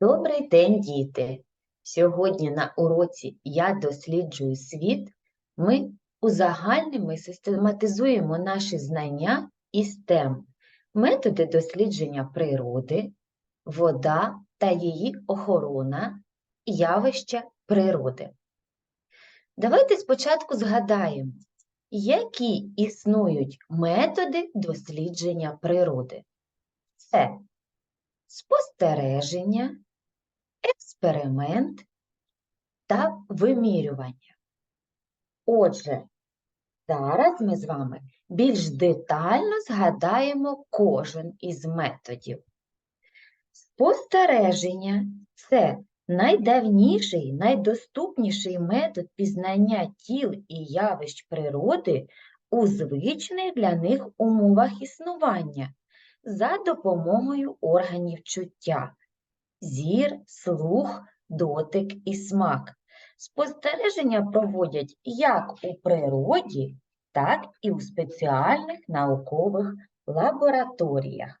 Добрий день, діти! Сьогодні на уроці Я досліджую світ ми узагальнимо систематизуємо наші знання із тем методи дослідження природи, вода та її охорона, явища природи. Давайте спочатку згадаємо, які існують методи дослідження природи. Це спостереження, експеримент та вимірювання. Отже, зараз ми з вами більш детально згадаємо кожен із методів. Спостереження це найдавніший, найдоступніший метод пізнання тіл і явищ природи у звичних для них умовах існування за допомогою органів чуття зір, слух, дотик і смак. Спостереження проводять як у природі, так і у спеціальних наукових лабораторіях.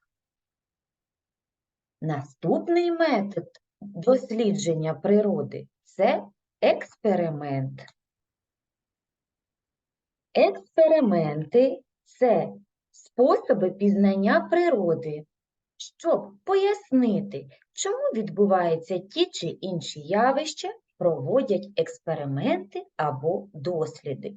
Наступний метод дослідження природи це експеримент. Експерименти це способи пізнання природи, щоб пояснити, чому відбуваються ті чи інші явища, проводять експерименти або досліди.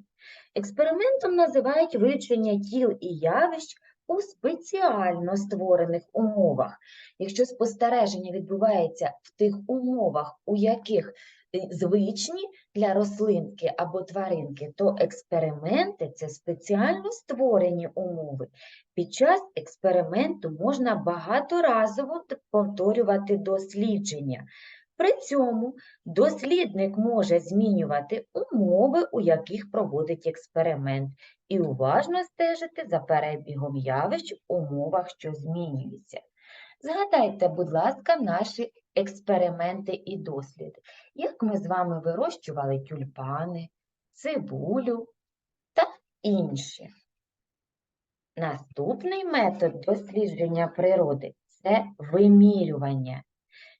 Експериментом називають вивчення тіл і явищ у спеціально створених умовах. Якщо спостереження відбувається в тих умовах, у яких звичні для рослинки або тваринки, то експерименти це спеціально створені умови. Під час експерименту можна багаторазово повторювати дослідження. При цьому дослідник може змінювати умови, у яких проводить експеримент, і уважно стежити за перебігом явищ в умовах, що змінюються. Згадайте, будь ласка, наші експерименти і досліди, як ми з вами вирощували тюльпани, цибулю та інші. Наступний метод дослідження природи це вимірювання.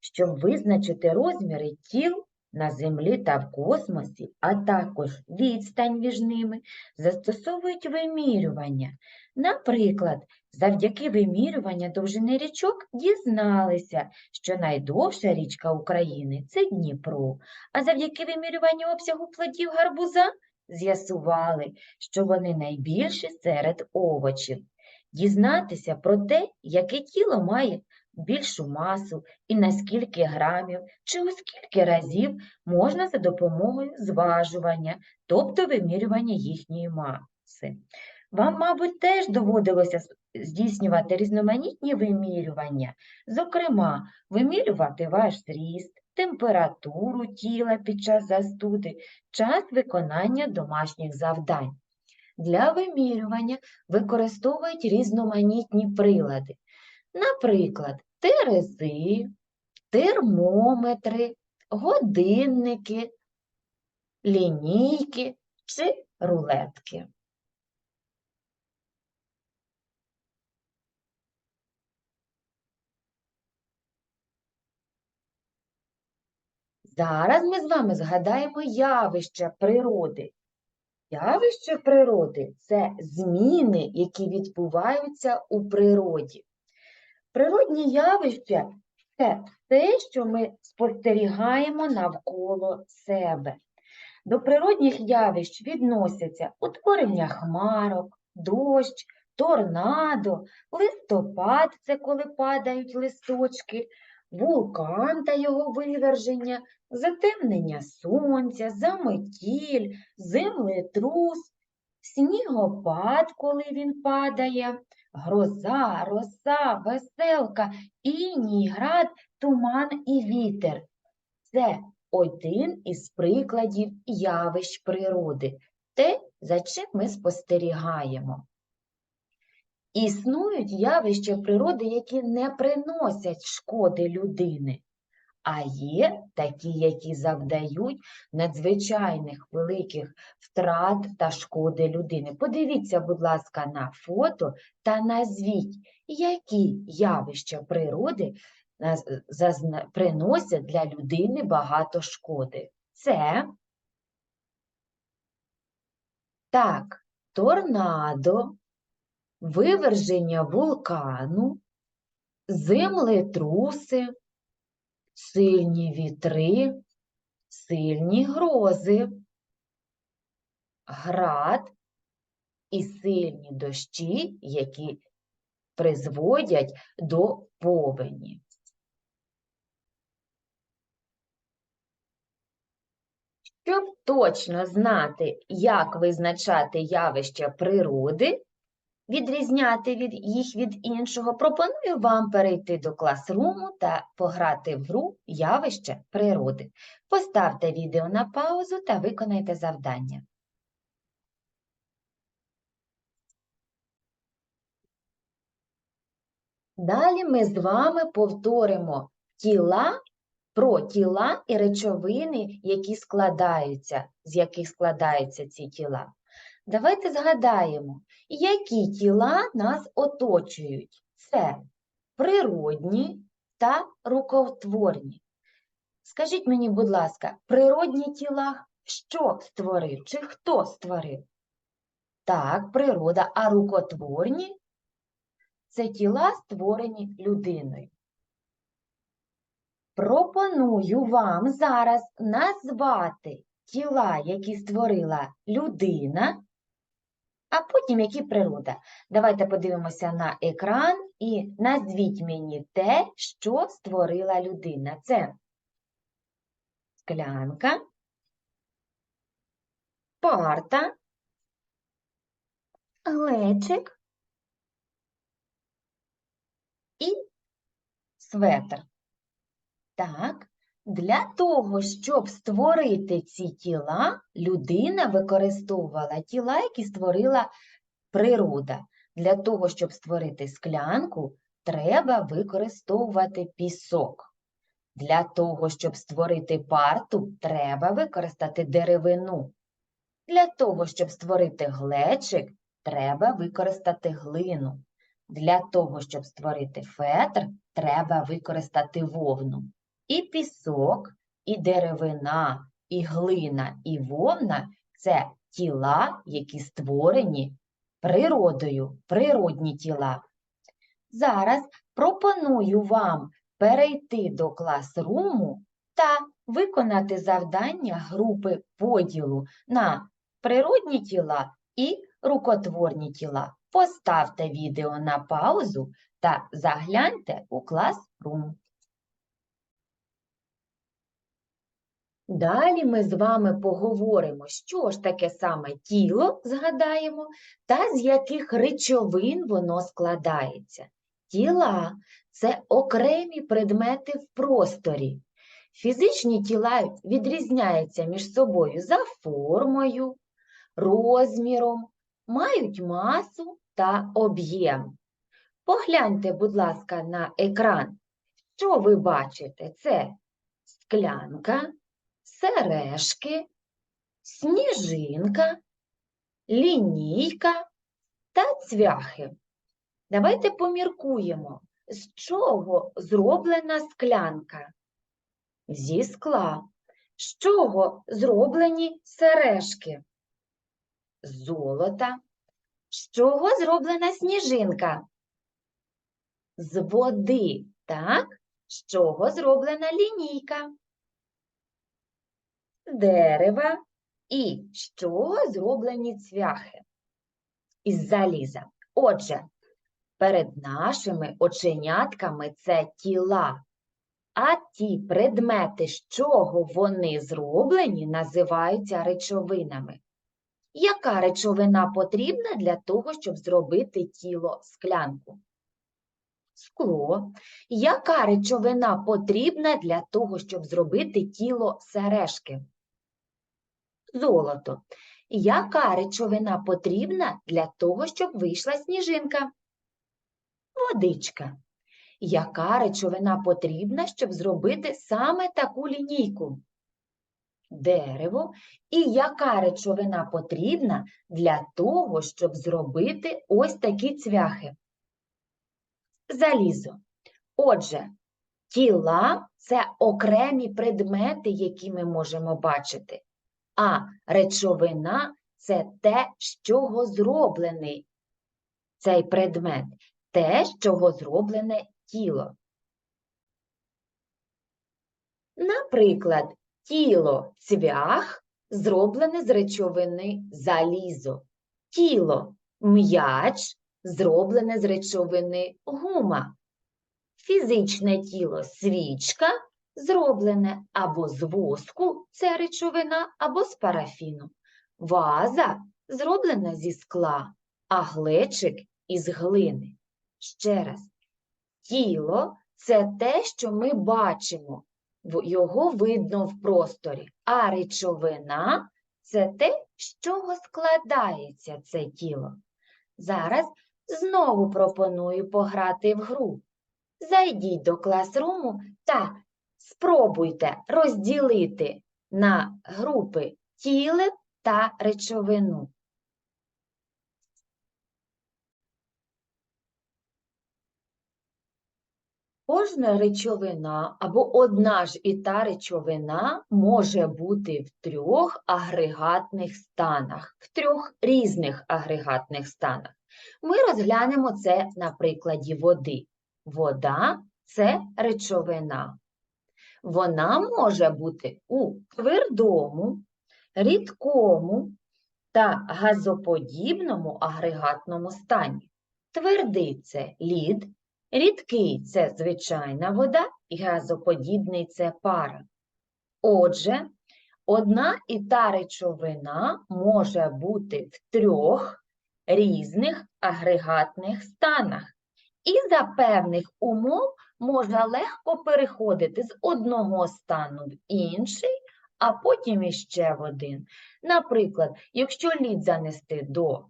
Щоб визначити розміри тіл на Землі та в космосі, а також відстань між ними, застосовують вимірювання. Наприклад, завдяки вимірюванню довжини річок дізналися, що найдовша річка України це Дніпро, а завдяки вимірюванню обсягу плодів гарбуза з'ясували, що вони найбільші серед овочів. Дізнатися про те, яке тіло має більшу масу і на скільки грамів чи у скільки разів можна за допомогою зважування, тобто вимірювання їхньої маси. Вам, мабуть, теж доводилося здійснювати різноманітні вимірювання, зокрема, вимірювати ваш зріст, температуру тіла під час застуди, час виконання домашніх завдань. Для вимірювання використовують різноманітні прилади. Наприклад, терези, термометри, годинники, лінійки чи рулетки. Зараз ми з вами згадаємо явища природи. Явище природи це зміни, які відбуваються у природі. Природні явища це те, що ми спостерігаємо навколо себе. До природних явищ відносяться утворення хмарок, дощ, торнадо, листопад це коли падають листочки, вулкан та його виверження, затемнення сонця, заметіль, землетрус, снігопад, коли він падає, гроза, роса, веселка, іній, град, туман і вітер. Це один із прикладів явищ природи, те, за чим ми спостерігаємо. Існують явища природи, які не приносять шкоди людини, а є такі, які завдають надзвичайних великих втрат та шкоди людини. Подивіться, будь ласка, на фото та назвіть, які явища природи приносять для людини багато шкоди. Це так, торнадо, виверження вулкану, землетруси, сильні вітри, сильні грози, град і сильні дощі, які призводять до повені. Щоб точно знати, як визначати явища природи, відрізняти від їх від іншого, пропоную вам перейти до класруму та пограти в гру явища природи. Поставте відео на паузу та виконайте завдання. Далі ми з вами повторимо тіла про тіла і речовини, які складаються, з яких складаються ці тіла. Давайте згадаємо, які тіла нас оточують. Це природні та рукотворні. Скажіть мені, будь ласка, природні тіла що створив чи хто створив? Так, природа, а рукотворні це тіла, створені людиною. Пропоную вам зараз назвати тіла, які створила людина, а потім які природа. Давайте подивимося на екран і назвіть мені те, що створила людина. Це склянка, парта, глечик і светр. Так, для того, щоб створити ці тіла, людина використовувала тіла, які створила природа. Для того, щоб створити склянку, треба використовувати пісок. Для того, щоб створити парту, треба використати деревину. Для того, щоб створити глечик, треба використати глину. Для того, щоб створити фетр, треба використати вовну. І пісок, і деревина, і глина, і вовна це тіла, які створені природою, природні тіла. Зараз пропоную вам перейти до класруму та виконати завдання групи поділу на природні тіла і рукотворні тіла. Поставте відео на паузу та загляньте у класрум. Далі ми з вами поговоримо, що ж таке саме тіло, згадаємо, та з яких речовин воно складається. Тіла це окремі предмети в просторі. Фізичні тіла відрізняються між собою за формою, розміром, мають масу та об'єм. Погляньте, будь ласка, на екран. Що ви бачите? Це склянка, сережки, сніжинка, лінійка та цвяхи. Давайте поміркуємо, з чого зроблена склянка? Зі скла. З чого зроблені сережки? З золота. З чого зроблена сніжинка? З води, так? З чого зроблена лінійка? Дерева. І з чого зроблені цвяхи? Із заліза. Отже, перед нашими оченятками це тіла, а ті предмети, з чого вони зроблені, називаються речовинами. Яка речовина потрібна для того, щоб зробити тіло склянку? Скло. Яка речовина потрібна для того, щоб зробити тіло сережки? Золото. Яка речовина потрібна для того, щоб вийшла сніжинка? Водичка. Яка речовина потрібна, щоб зробити саме таку лінійку? Дерево. І яка речовина потрібна для того, щоб зробити ось такі цвяхи? Залізо. Отже, Тіла це окремі предмети, які ми можемо бачити, а речовина це те, з чого зроблений цей предмет, те, з чого зроблене тіло. Наприклад, тіло цвях зроблене з речовини залізо, тіло м'яч зроблене з речовини гума, фізичне тіло свічка зроблене або з воску, це речовина, або з парафіну, ваза зроблена зі скла, а глечик із глини. Ще раз, тіло це те, що ми бачимо, його видно в просторі, а речовина це те, з чого складається це тіло. Зараз знову пропоную пограти в гру. Зайдіть до класруму та спробуйте розділити на групи тіле та речовину. Кожна речовина або одна ж і та речовина може бути в трьох агрегатних станах, в трьох різних агрегатних станах. Ми розглянемо це на прикладі води. Вода це речовина. Вона може бути у твердому, рідкому та газоподібному агрегатному стані. Твердий це лід, Рідкий це звичайна вода і газоподібний це пара. Отже, одна і та речовина може бути в трьох різних агрегатних станах. І за певних умов можна легко переходити з одного стану в інший, а потім іще в один. Наприклад, якщо лід занести до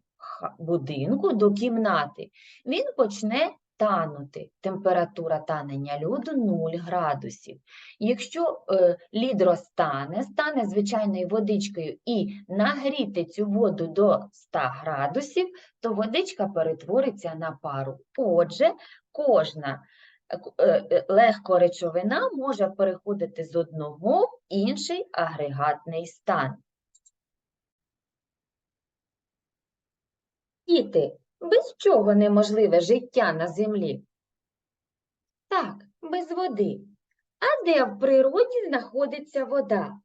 будинку, до кімнати, він почне танути. Температура танення льоду 0 градусів. Якщо е, лід розтане, стане звичайною водичкою і нагріти цю воду до 100 градусів, то водичка перетвориться на пару. Отже, кожна е, е, е, легкоречовина може переходити з одного в інший агрегатний стан. Діти, без чого неможливе життя на землі? Так, без води. А де в природі знаходиться вода?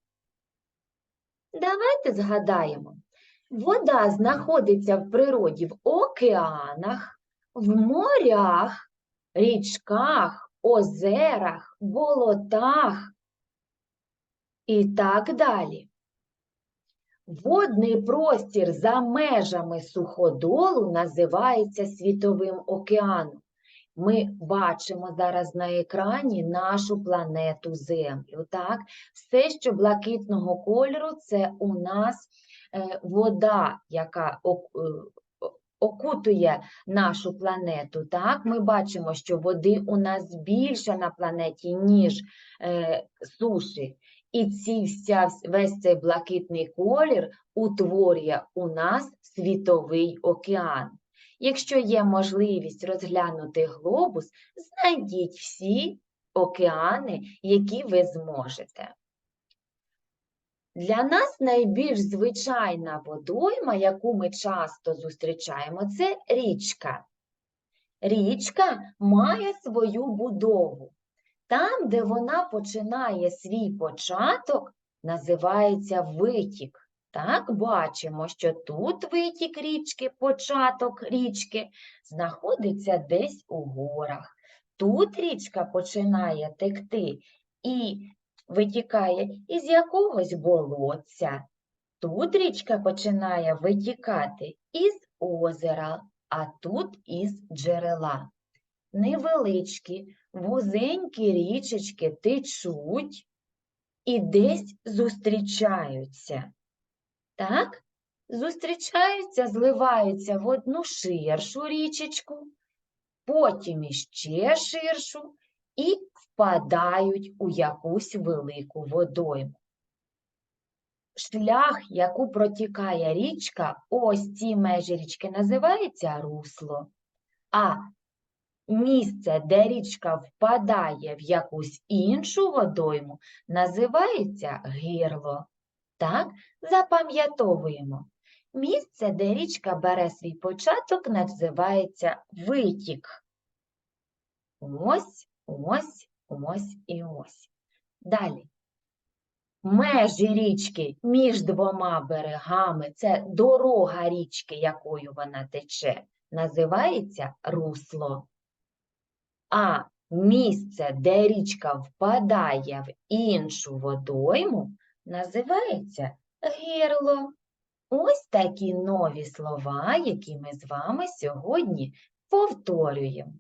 Давайте згадаємо. Вода знаходиться в природі в океанах, в морях, річках, озерах, болотах і так далі. Водний простір за межами суходолу називається Світовим океаном. Ми бачимо зараз на екрані нашу планету Землю. Так? Все, що блакитного кольору, це у нас е, вода, яка е, окутує нашу планету. Так? Ми бачимо, що води у нас більше на планеті, ніж е, суші. І ці вся, весь цей блакитний колір утворює у нас світовий океан. Якщо є можливість розглянути глобус, знайдіть всі океани, які ви зможете. Для нас найбільш звичайна водойма, яку ми часто зустрічаємо, це річка. Річка має свою будову. Там, де вона починає свій початок, називається витік. Так, бачимо, що тут витік річки, початок річки, знаходиться десь у горах. Тут річка починає текти і витікає із якогось болотця. Тут річка починає витікати із озера, а тут із джерела. Невеличкі, вузенькі річечки течуть і десь зустрічаються. Так? Зустрічаються, зливаються в одну ширшу річечку, потім іще ширшу і впадають у якусь велику водойму. Шлях, яку протікає річка, ось ці межі річки називається русло, а місце, де річка впадає в якусь іншу водойму, називається гирло. Так, запам'ятовуємо. Місце, де річка бере свій початок, називається витік. Ось, ось, ось і ось. Далі. Межі річки між двома берегами це дорога річки, якою вона тече, називається русло. А місце, де річка впадає в іншу водойму, називається гирло. Ось такі нові слова, які ми з вами сьогодні повторюємо.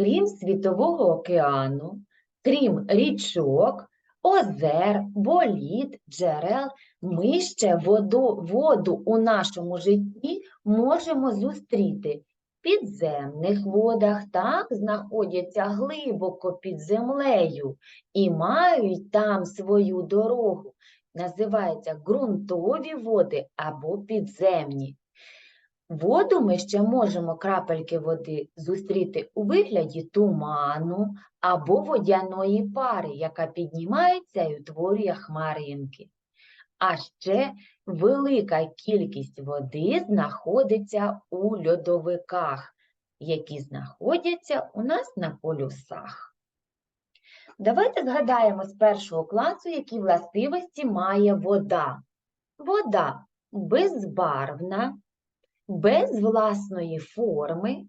Крім Світового океану, крім річок, озер, боліт, джерел, ми ще воду, воду у нашому житті можемо зустріти в підземних водах, так, знаходяться глибоко під землею і мають там свою дорогу. Називаються ґрунтові води або підземні. Воду ми ще можемо крапельки води зустріти у вигляді туману або водяної пари, яка піднімається і утворює хмаринки. А ще велика кількість води знаходиться у льодовиках, які знаходяться у нас на полюсах. Давайте згадаємо з першого класу, які властивості має вода. Вода безбарвна, без власної форми.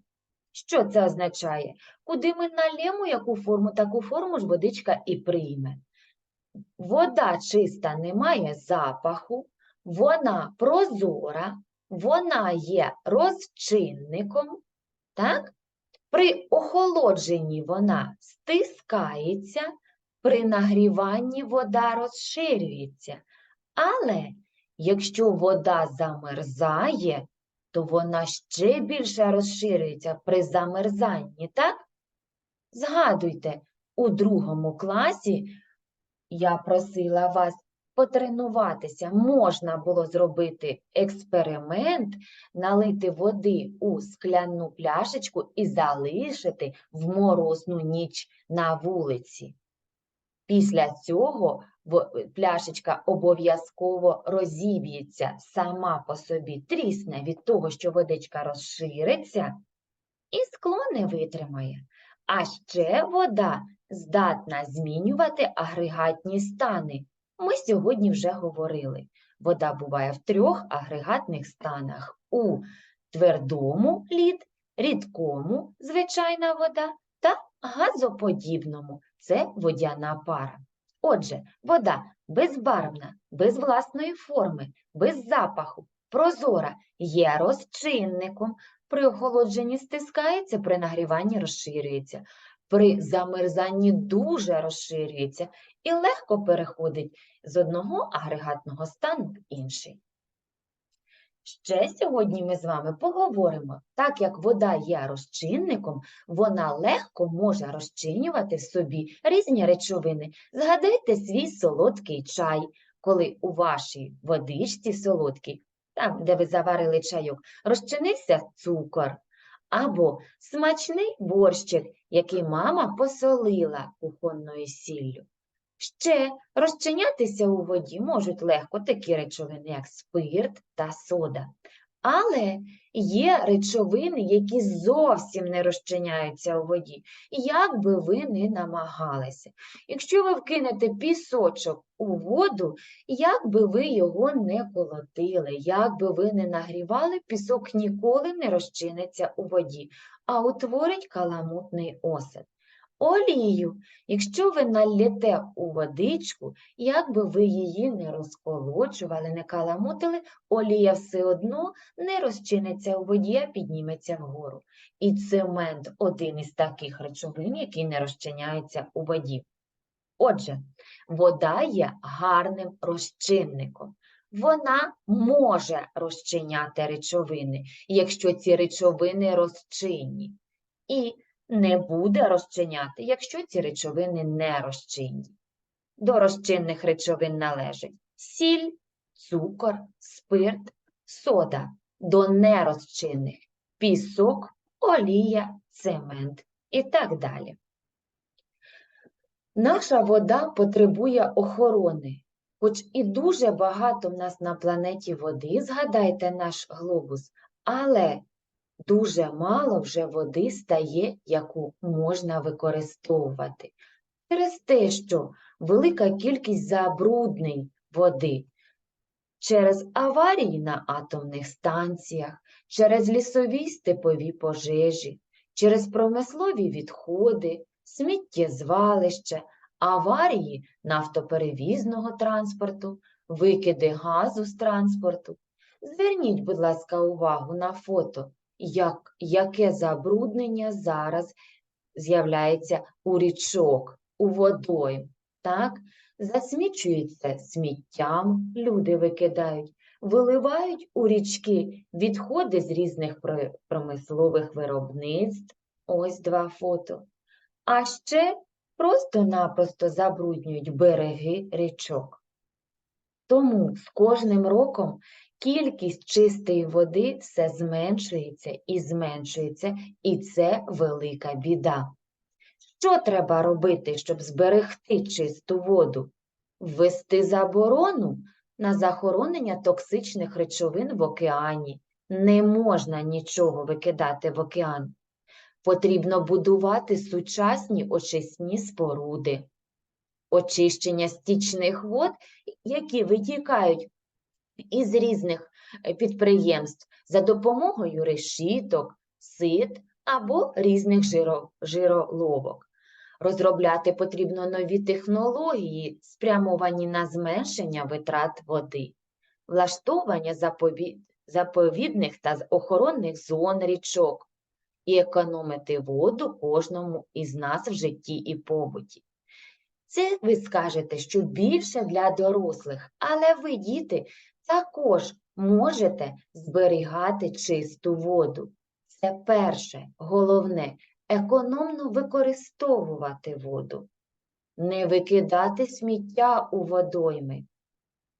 Що це означає? Куди ми налємо яку форму, таку форму ж водичка і прийме. Вода чиста не має запаху, вона прозора, вона є розчинником, так? При охолодженні вона стискається, при нагріванні вода розширюється. Але якщо вода замерзає, то вона ще більше розширюється при замерзанні, так? Згадуйте, у другому класі я просила вас потренуватися. Можна було зробити експеримент, налити води у скляну пляшечку і залишити в морозну ніч на вулиці. Після цього пляшечка обов'язково розіб'ється сама по собі, трісне від того, що водичка розшириться, і скло не витримає. А ще вода здатна змінювати агрегатні стани. Ми сьогодні вже говорили. Вода буває в трьох агрегатних станах: у твердому лід, рідкому звичайна вода та газоподібному це водяна пара. Отже, вода безбарвна, без власної форми, без запаху, прозора, є розчинником, при охолодженні стискається, при нагріванні розширюється, при замерзанні дуже розширюється і легко переходить з одного агрегатного стану в інший. Ще сьогодні ми з вами поговоримо, так як вода є розчинником, вона легко може розчинювати в собі різні речовини. Згадайте свій солодкий чай, коли у вашій водичці солодкій, там, де ви заварили чайок, розчинився цукор, або смачний борщик, який мама посолила кухонною сіллю. Ще розчинятися у воді можуть легко такі речовини, як спирт та сода. Але є речовини, які зовсім не розчиняються у воді, як би ви не намагалися. Якщо ви вкинете пісочок у воду, як би ви його не колотили, як би ви не нагрівали, пісок ніколи не розчиниться у воді, а утворить каламутний осад. Олію, якщо ви наллєте у водичку, як би ви її не розколочували, не каламутили, олія все одно не розчиниться у воді, а підніметься вгору. І цемент – один із таких речовин, який не розчиняється у воді. Отже, вода є гарним розчинником. Вона може розчиняти речовини, якщо ці речовини розчинні. І не буде розчиняти, якщо ці речовини не розчинні. До розчинних речовин належать сіль, цукор, спирт, сода. До нерозчинних пісок, олія, цемент і так далі. Наша вода потребує охорони, хоч і дуже багато в нас на планеті води, згадайте наш глобус, але дуже мало вже води стає, яку можна використовувати. Через те, що велика кількість забруднень води через аварії на атомних станціях, через лісові степові пожежі, через промислові відходи, сміттєзвалища, аварії нафтоперевізного транспорту, викиди газу з транспорту. Зверніть, будь ласка, увагу на фото, як, яке забруднення зараз з'являється у річок, у водойм. Так? Засмічується сміттям, люди викидають, виливають у річки відходи з різних промислових виробництв. Ось два фото. А ще просто-напросто забруднюють береги річок. Тому з кожним роком кількість чистої води все зменшується і зменшується, і це велика біда. Що треба робити, щоб зберегти чисту воду? Ввести заборону на захоронення токсичних речовин в океані. Не можна нічого викидати в океан. Потрібно будувати сучасні очисні споруди. Очищення стічних вод, які витікають із різних е, підприємств за допомогою решіток, сит або різних жиро- жироловок. Розробляти потрібно нові технології, спрямовані на зменшення витрат води, влаштовування запові- заповідних та охоронних зон річок і економити воду кожному із нас в житті і побуті. Це ви скажете, що більше для дорослих, але ви, діти, також можете зберігати чисту воду. Це перше, головне, економно використовувати воду, не викидати сміття у водойми.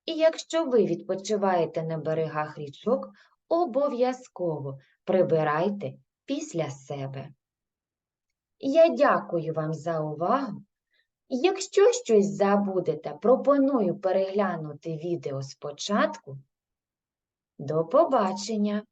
І якщо ви відпочиваєте на берегах річок, обов'язково прибирайте після себе. Я дякую вам за увагу. Якщо щось забудете, пропоную переглянути відео спочатку. До побачення!